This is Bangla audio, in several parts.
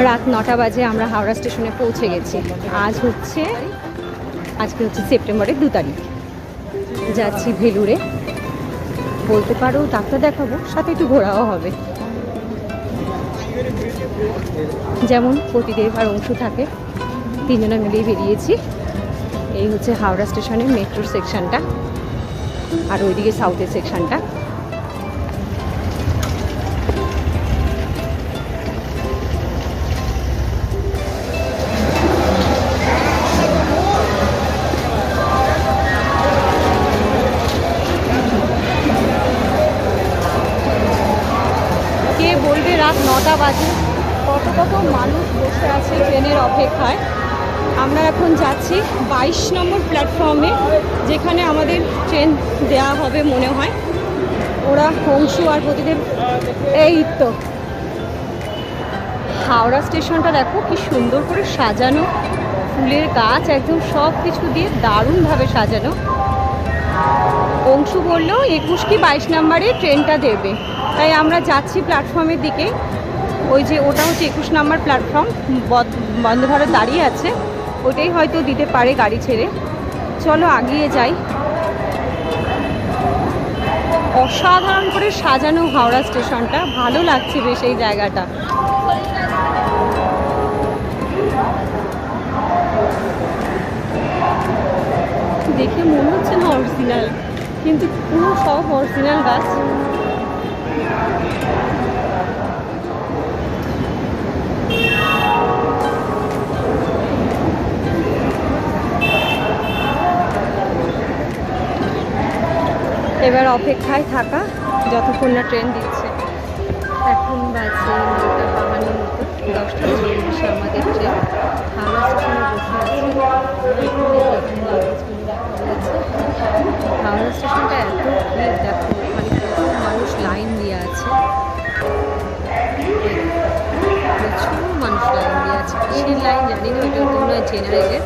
রাত নটা বাজে আমরা হাওড়া স্টেশনে পৌঁছে গেছি। আজ হচ্ছে, আজকে হচ্ছে সেপ্টেম্বরের দু তারিখ। যাচ্ছি ভেলুরে। বলতে পারো, ডাক্তার দেখাবো, সাথে একটু ঘোরাও হবে। যেমন প্রতিদেব আর অংশ থাকে, তিনজনে মিলেই বেরিয়েছি। এই হচ্ছে হাওড়া স্টেশনের মেট্রোর সেকশনটা আর ওইদিকে সাউথের সেকশনটা কে বলবে রাত নটা বাজে। কত কত মানুষ বসে আছে ট্রেনের অপেক্ষায়। আমরা এখন যাচ্ছি বাইশ নম্বর প্ল্যাটফর্মে, যেখানে আমাদের ট্রেন দেয়া হবে মনে হয়। ওরা অংশু আর প্রতিদেব এই তো। হাওড়া স্টেশনটা দেখো কি সুন্দর করে সাজানো। ফুলের গাছ একদম সব কিছু দিয়ে দারুণভাবে সাজানো। অংশু বলল, একুশ কি বাইশ নাম্বারে ট্রেনটা দেবে? তাই আমরা যাচ্ছি প্ল্যাটফর্মের দিকে। ওই যে ওটা হচ্ছে একুশ নাম্বার প্ল্যাটফর্ম বন্ধ ভারত দাঁড়িয়ে আছে। ওটাই হয়তো দিতে পারে গাড়ি ছেড়ে। চলো আগিয়ে যাই। অসাধারণ করে সাজানো হাওড়া স্টেশনটা। ভালো লাগছে বেশ এই জায়গাটা। দেখে মনে হচ্ছে না অরিজিনাল কিন্তু পুরো সব অরিজিনাল গাছ। এবার অপেক্ষায় থাকা যতক্ষণ না ট্রেন দিচ্ছে। এখন বাজে নটা মতো দশটা চল্লিশে আমাদের ট্রেন স্টেশনে বসে আছে এখানে দেখুন লাগেজগুলো রাখা হয়েছে হাওড়া স্টেশনটা এত ভিড়, দেখো মানে কত মানুষ লাইন দিয়ে আছে। প্রচুর মানুষ লাইন দিয়ে আছে। কিসের লাইন জানি না ওইটা তো মনে হয় জেনারেলের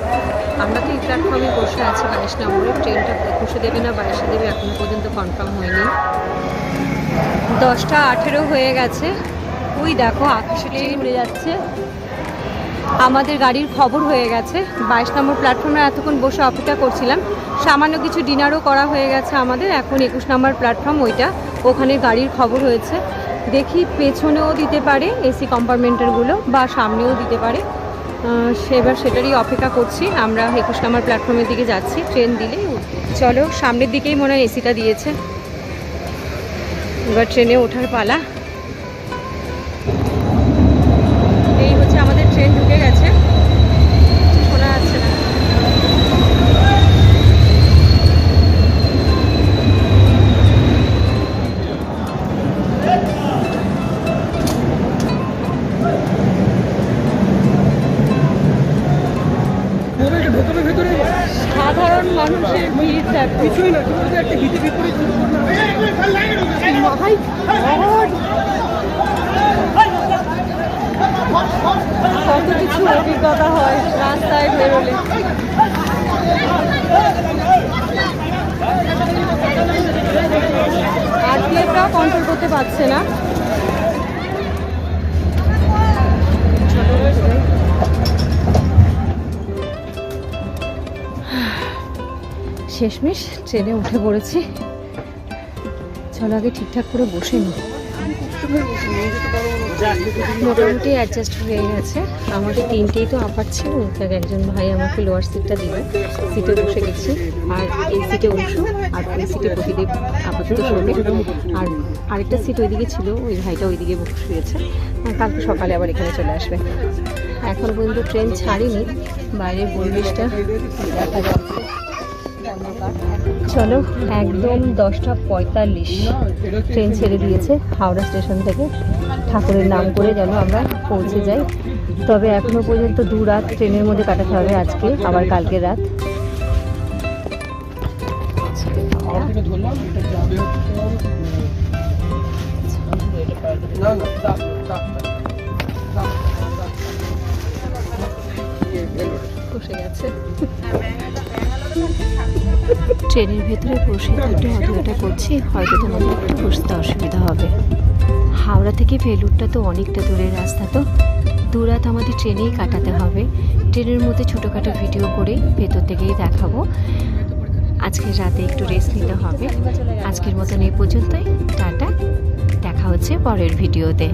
আমরা তো এই প্ল্যাটফর্মে বসে আছি, বাইশ নম্বরে। ট্রেনটা একুশে দেবে না, বাইশে দেবে, এখনও পর্যন্ত কনফার্ম হয়নি। দশটা আঠেরো হয়ে গেছে। ওই দেখো, আকাশে উড়ে যাচ্ছে। আমাদের গাড়ির খবর হয়ে গেছে। বাইশ নম্বর প্ল্যাটফর্মে এতক্ষণ বসে অপেক্ষা করছিলাম। সামান্য কিছু ডিনারও করা হয়ে গেছে আমাদের। এখন একুশ নম্বর প্ল্যাটফর্ম ওইটা। ওখানে গাড়ির খবর হয়েছে। দেখি পেছনেও দিতে পারে এসি কম্পার্টমেন্টারগুলো বা সামনেও দিতে পারে। সেবার সেটারই অপেক্ষা করছি। আমরা একুশ নম্বর প্ল্যাটফর্মের দিকে যাচ্ছি। ট্রেন দিলেই চলো, সামনের দিকেই মনে হয় এসিটা দিয়েছে। এবার ট্রেনে ওঠার পালা। কত কিছু অভিজ্ঞতা হয় রাস্তায় বেরোলে আরপিএফরাও কন্ট্রোল করতে পারছে না। শেষমেশ ট্রেনে উঠে পড়েছি। চলো আগে ঠিকঠাক করে বসে নি মোটামুটি অ্যাডজাস্ট হয়ে গেছে। আমাকে তিনটেই তো আপার ছিল। একজন ভাই আমাকে লোয়ার সিটটা দিল। সিটে বসে গেছি। আর এই সিটে অংশু, আর ওই সিটে প্রতিদেব আপাতত শোবে আর আরেকটা সিট ওইদিকে ছিল। ওই ভাইটা ওইদিকে বসে শুয়েছে কালকে সকালে আবার এখানে চলে আসবে। এখন পর্যন্ত ট্রেন ছাড়িনি। বাইরের পরিবেশটা দেখা যাচ্ছে। চলো, একদম দশটা পঁয়তাল্লিশ ট্রেন ছেড়ে দিয়েছে হাওড়া স্টেশন থেকে। ঠাকুরের নাম করে যেন আমরা পৌঁছে যাই। তবে এখনও পর্যন্ত দু রাত ট্রেনের মধ্যে কাটাতে হবে আজকে, আবার কালকে রাত। না না ট্রেনের ভেতরে বসে একটু অটোটা করছি, হয়তো তোমাদের একটু বসতে অসুবিধা হবে। হাওড়া থেকে ভেলুরটা তো অনেকটা দূরের রাস্তা তো। দুরাত আমাদের ট্রেনেই কাটাতে হবে। ট্রেনের মধ্যে ছোটোখাটো ভিডিও করে ভেতর থেকেই দেখাবো। আজকের রাতে একটু রেস্ট নিতে হবে। আজকের মতন এই পর্যন্তই। টাটা। দেখা হচ্ছে পরের ভিডিওতে।